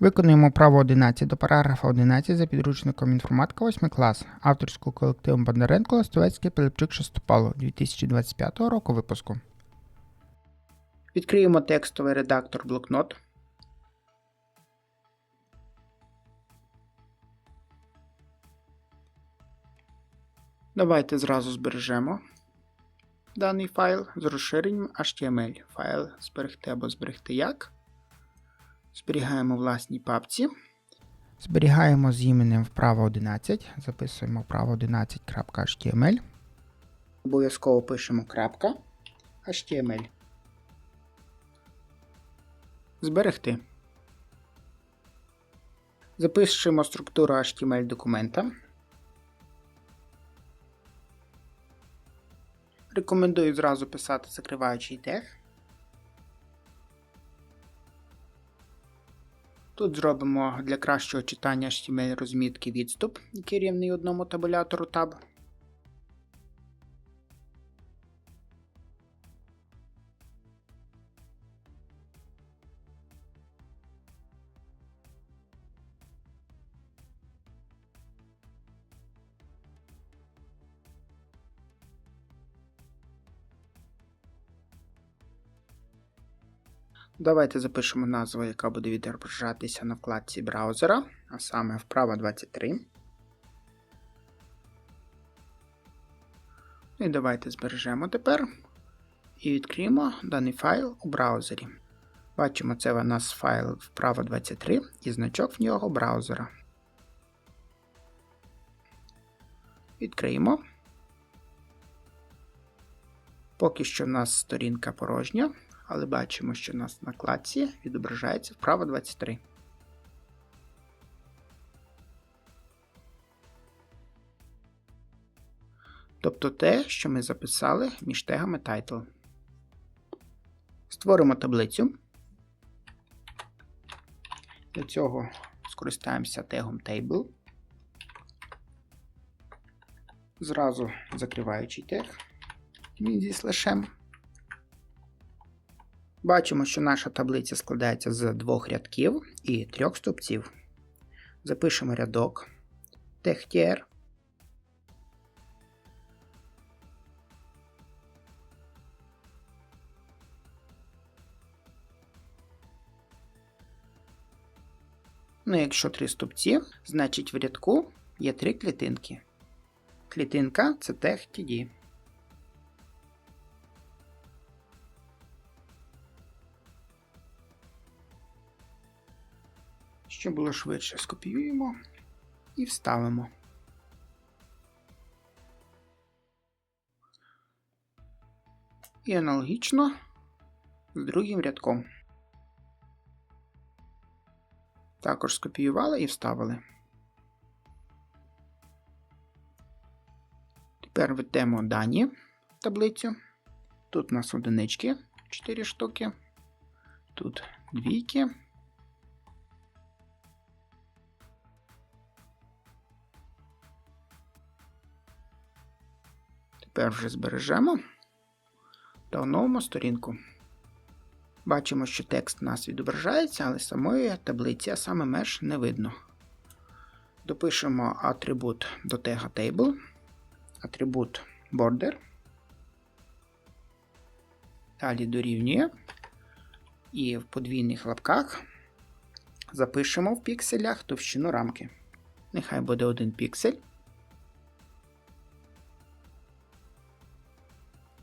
Виконуємо право 11 до параграфа 11 за підручником інформатика 8 клас авторського колективу Бондаренко Ластовецький Пилипчук Шестопало 2025 року випуску. Відкриємо текстовий редактор блокнот. Давайте зразу збережемо даний файл з розширенням HTML. Файл зберегти або зберегти як. Зберігаємо власній папці. Зберігаємо з іменем вправо 11. Записуємо вправо 11.html. Обов'язково пишемо крапка HTML. Зберегти. Запишемо структуру HTML документа. Рекомендую зразу писати закриваючий тег. Тут зробимо для кращого читання HTML розмітки відступ, який рівний одному табулятору Tab. Давайте запишемо назву, яка буде відображатися на вкладці браузера, а саме вправа 23. Ну І давайте збережемо тепер і відкриємо даний файл у браузері. Бачимо, це у нас файл вправа 23 і значок в нього браузера. Відкриємо. Поки що в нас сторінка порожня але бачимо, що у нас на кладці відображається вправо 23. Тобто те, що ми записали між тегами title. Створимо таблицю. Для цього скористаємося тегом table. Зразу закриваючий тег зі слешем. Бачимо, що наша таблиця складається з двох рядків і трьох стовпців. Запишемо рядок TextTier. Ну, якщо три стовпці, значить в рядку є три клітинки. Клітинка це TextTD. Щоб було швидше, скопіюємо і вставимо. І аналогічно з другим рядком. Також скопіювали і вставили. Тепер введемо дані в таблицю. Тут у нас одинички 4 штуки, тут двійки. Тепер вже збережемо та оновимо сторінку. Бачимо, що текст у нас відображається, але самої таблиці, а саме меж не видно. Допишемо атрибут до тега table, атрибут border. Далі дорівнює. І в подвійних лапках запишемо в пікселях товщину рамки. Нехай буде один піксель.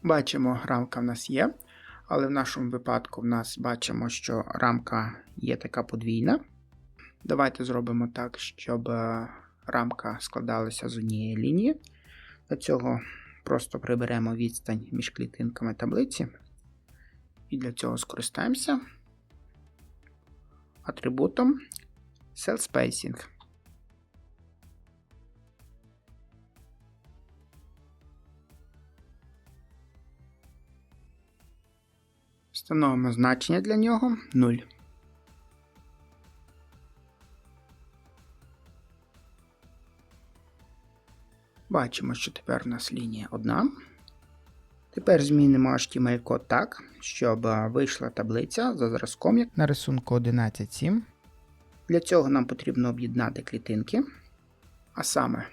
Бачимо, рамка в нас є, але в нашому випадку в нас бачимо, що рамка є така подвійна. Давайте зробимо так, щоб е, рамка складалася з однієї лінії. Для цього просто приберемо відстань між клітинками таблиці. І для цього скористаємося атрибутом Cell Spacing. Встановимо значення для нього 0. Бачимо, що тепер у нас лінія одна. Тепер змінимо HTML-код так, щоб вийшла таблиця за зразком як на рисунку 11.7. Для цього нам потрібно об'єднати клітинки, а саме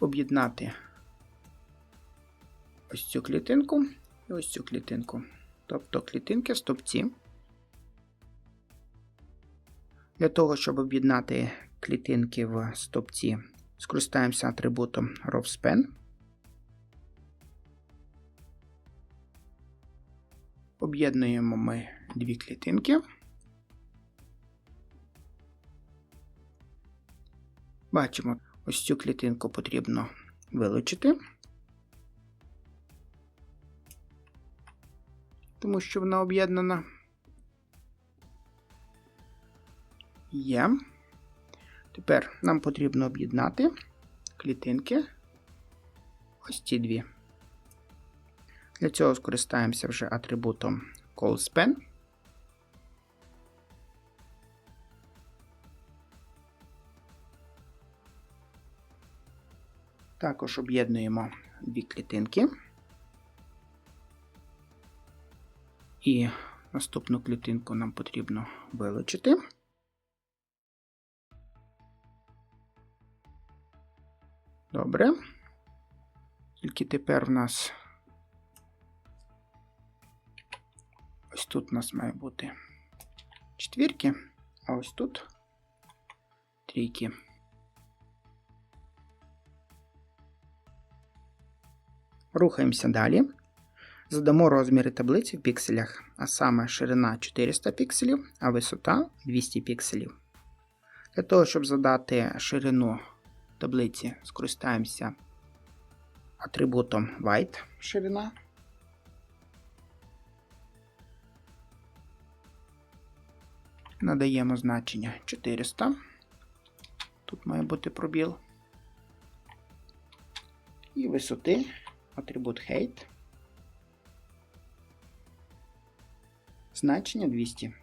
об'єднати ось цю клітинку і ось цю клітинку. Тобто клітинки в стовпці. Для того, щоб об'єднати клітинки в стовпці, скористаємося атрибутом RowSpan. Об'єднуємо ми дві клітинки. Бачимо, ось цю клітинку потрібно вилучити, тому що вона об'єднана. Є. Тепер нам потрібно об'єднати клітинки. Ось ці дві. Для цього скористаємося вже атрибутом CallSpan. Також об'єднуємо дві клітинки. І наступну клітинку нам потрібно вилучити. Добре. Тільки тепер в нас ось тут у нас має бути четвірки, а ось тут трійки. Рухаємося далі. Задамо розміри таблиці в пікселях, а саме ширина 400 пікселів, а висота 200 пікселів. Для того, щоб задати ширину таблиці, скористаємося атрибутом white ширина. Надаємо значення 400. Тут має бути пробіл. І висоти атрибут height. Значення 200.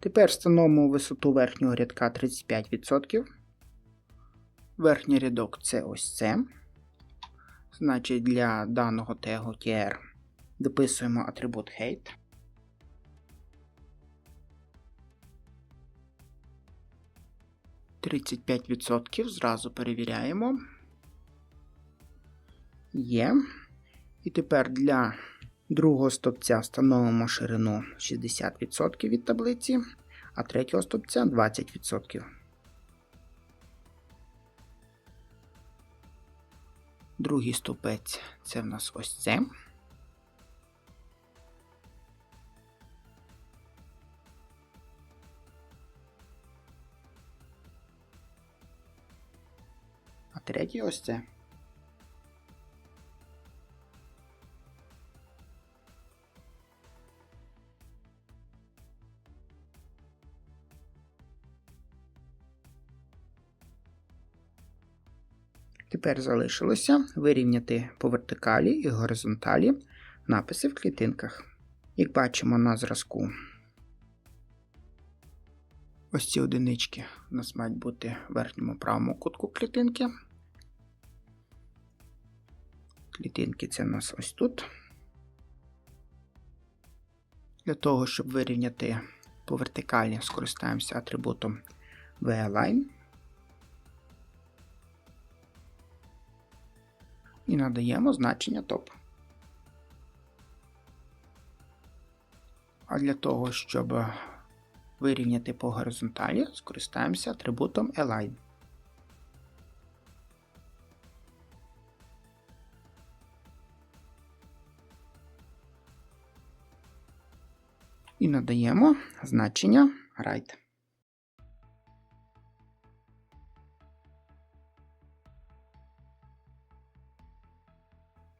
Тепер встановимо висоту верхнього рядка 35%. Верхній рядок це ось це. Значить, для даного тегу TR дописуємо атрибут Height. 35%. Зразу перевіряємо. Є. І тепер для другого стопця встановимо ширину 60% від таблиці, а третього стопця 20%. Другий стопець це в нас ось це. А третій ось це. Тепер залишилося вирівняти по вертикалі і горизонталі написи в клітинках. Як бачимо на зразку, ось ці одинички у нас мають бути в верхньому правому кутку клітинки. Клітинки це у нас ось тут. Для того, щоб вирівняти по вертикалі, скористаємося атрибутом V-Align. і надаємо значення топ. А для того, щоб вирівняти по горизонталі, скористаємося атрибутом Align. І надаємо значення Right.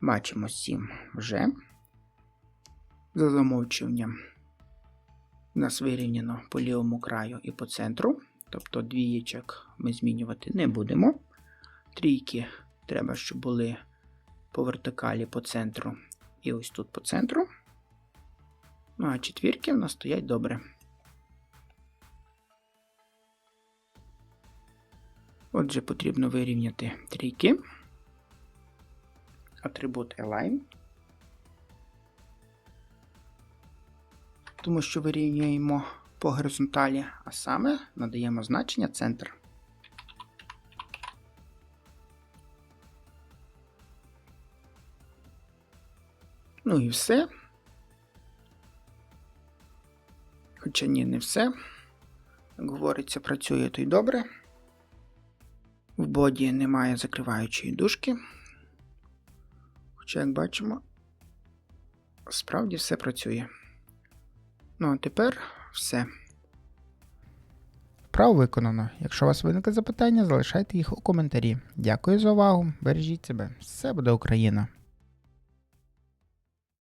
Бачимо 7 вже. За замовчуванням у нас вирівняно по лівому краю і по центру. Тобто двієчок ми змінювати не будемо. Трійки треба, щоб були по вертикалі по центру і ось тут по центру. Ну а четвірки в нас стоять добре. Отже, потрібно вирівняти трійки. атрибут Align. Тому що вирівнюємо по горизонталі, а саме надаємо значення центр. Ну і все. Хоча ні, не все. Як говориться, працює то й добре. В боді немає закриваючої дужки. Хоча, як бачимо, справді все працює. Ну, а тепер все. Вправо виконано. Якщо у вас виникли запитання, залишайте їх у коментарі. Дякую за увагу. Бережіть себе. Все буде Україна!